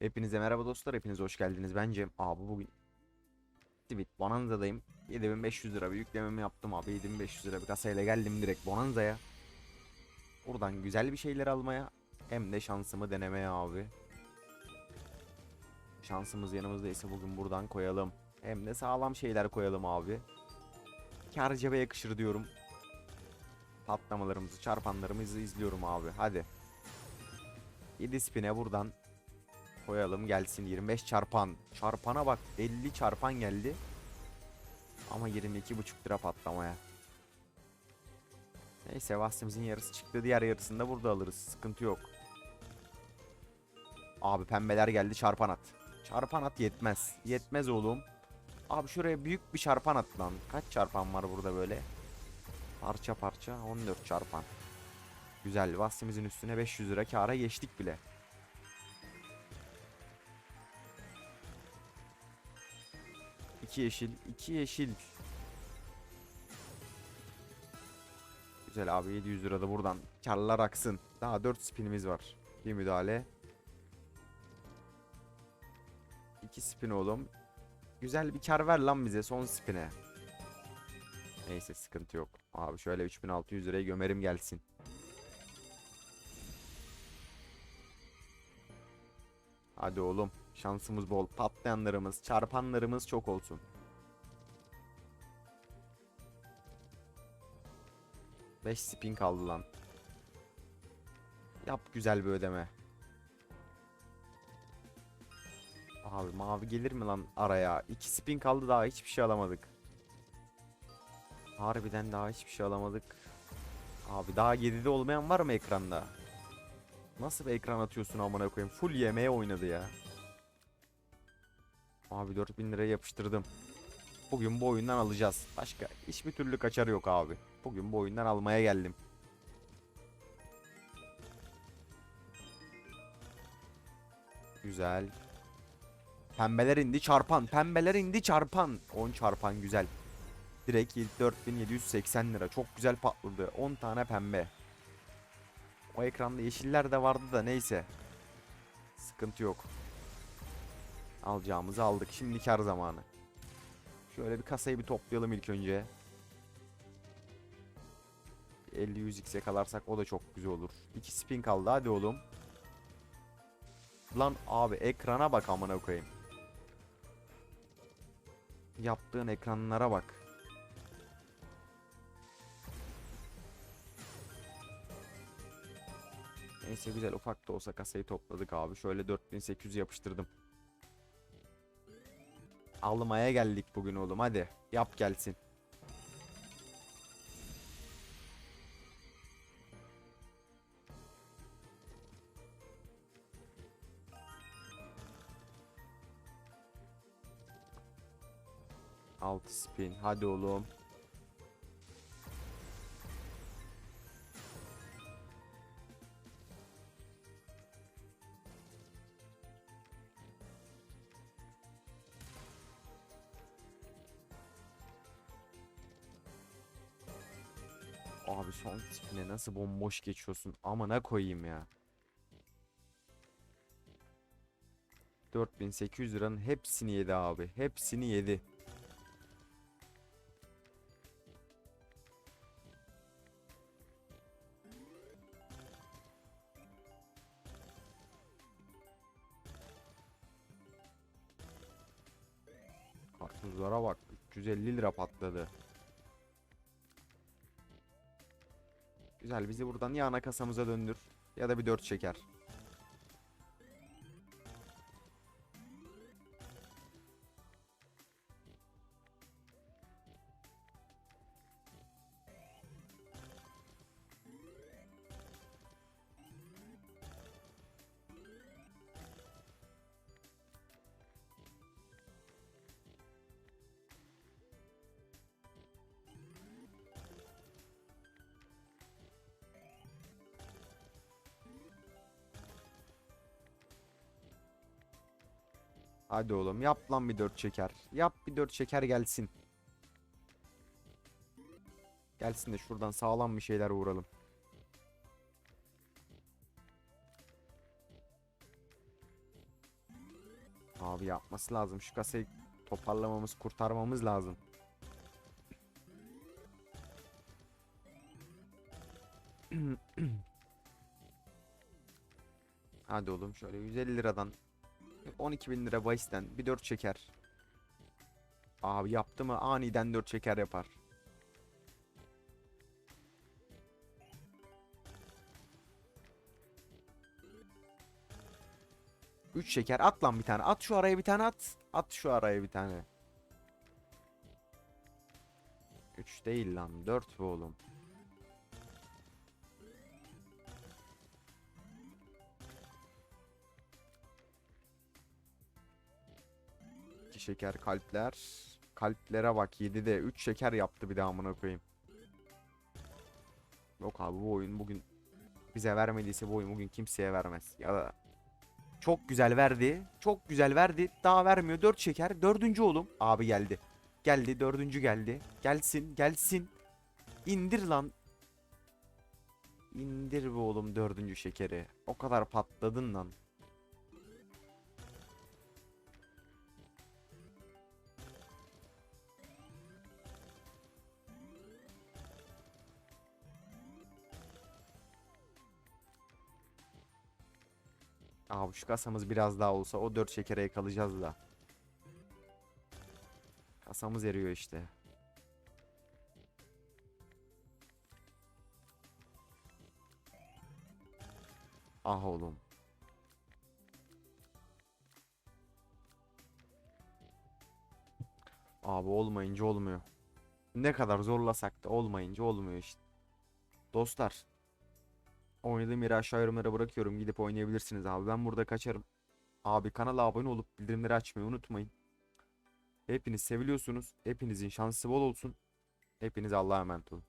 Hepinize merhaba dostlar, hepiniz hoş geldiniz. Ben Cem. Abi bugün Tweet Bonanza'dayım. 7500 lira bir yüklememi yaptım abi. 7500 lira bir kasayla geldim direkt Bonanza'ya. Buradan güzel bir şeyler almaya hem de şansımı denemeye abi. Şansımız yanımızdaysa bugün buradan koyalım. Hem de sağlam şeyler koyalım abi. Kar cebe yakışır diyorum. Patlamalarımızı, çarpanlarımızı izliyorum abi. Hadi. 7 spine buradan koyalım gelsin 25 çarpan. Çarpana bak 50 çarpan geldi. Ama 22,5 lira patlamaya. Neyse vastimizin yarısı çıktı. Diğer yarısını da burada alırız. Sıkıntı yok. Abi pembeler geldi çarpan at. Çarpan at yetmez. Yetmez oğlum. Abi şuraya büyük bir çarpan at lan. Kaç çarpan var burada böyle? Parça parça 14 çarpan. Güzel. Vastimizin üstüne 500 lira kâra geçtik bile. İki yeşil, iki yeşil. Güzel abi 700 lira da buradan karlar aksın. Daha 4 spinimiz var. Bir müdahale. 2 spin oğlum. Güzel bir kar ver lan bize son spine. Neyse sıkıntı yok. Abi şöyle 3600 liraya gömerim gelsin. Hadi oğlum. Şansımız bol. Patlayanlarımız, çarpanlarımız çok olsun. Beş spin kaldı lan. Yap güzel bir ödeme. Abi mavi gelir mi lan araya? İki spin kaldı daha hiçbir şey alamadık. Harbiden daha hiçbir şey alamadık. Abi daha 7'de olmayan var mı ekranda? Nasıl bir ekran atıyorsun amına koyayım? Full yemeğe oynadı ya. Abi 4000 liraya yapıştırdım. Bugün bu oyundan alacağız. Başka hiçbir türlü kaçarı yok abi. Bugün bu oyundan almaya geldim. Güzel. Pembeler indi çarpan. Pembeler indi çarpan. 10 çarpan güzel. Direkt 4780 lira. Çok güzel patladı. 10 tane pembe. O ekranda yeşiller de vardı da neyse. Sıkıntı yok. Alacağımızı aldık. Şimdi kar zamanı. Şöyle bir kasayı bir toplayalım ilk önce. 50-100x yakalarsak o da çok güzel olur. 2 spin kaldı hadi oğlum. Lan abi ekrana bak amına koyayım. Yaptığın ekranlara bak. Neyse güzel ufak da olsa kasayı topladık abi. Şöyle 4800 yapıştırdım. Almaya geldik bugün oğlum hadi. Yap gelsin. Altı spin. Hadi oğlum. Abi son spine nasıl bomboş geçiyorsun? Amına koyayım ya. 4800 liranın hepsini yedi abi. Hepsini yedi. Karpuzlara bak. 350 lira patladı. Güzel bizi buradan ya ana kasamıza döndür ya da bir 4 çeker. Hadi oğlum yap lan bir 4 çeker. Yap bir 4 çeker gelsin. Gelsin de şuradan sağlam bir şeyler vuralım. Abi yapması lazım. Şu kasayı toparlamamız, kurtarmamız lazım. Hadi oğlum şöyle 150 liradan 12 bin lira bahisten bir 4 çeker. Abi yaptı mı aniden 4 çeker yapar. Üç şeker at lan bir tane. At şu araya bir tane at. At şu araya bir tane. 3 değil lan 4 bu oğlum. Şeker kalpler. Kalplere bak 7'de 3 şeker yaptı bir daha amına koyayım. Yok abi bu oyun bugün bize vermediyse bu oyun bugün kimseye vermez. Ya da çok güzel verdi. Çok güzel verdi. Daha vermiyor. 4 şeker. Dördüncü oğlum. Abi geldi. Geldi. Dördüncü geldi. Gelsin. Gelsin. İndir lan. İndir bu oğlum dördüncü şekeri. O kadar patladın lan. Abi şu kasamız biraz daha olsa o 4 şekere yakalayacağız da. Kasamız eriyor işte. Ah oğlum. Abi olmayınca olmuyor. Ne kadar zorlasak da olmayınca olmuyor işte. Dostlar. Oynadığım yeri aşağı yorumlara bırakıyorum. Gidip oynayabilirsiniz abi. Ben burada kaçarım. Abi kanala abone olup bildirimleri açmayı unutmayın. Hepiniz seviliyorsunuz. Hepinizin şansı bol olsun. Hepiniz Allah'a emanet olun.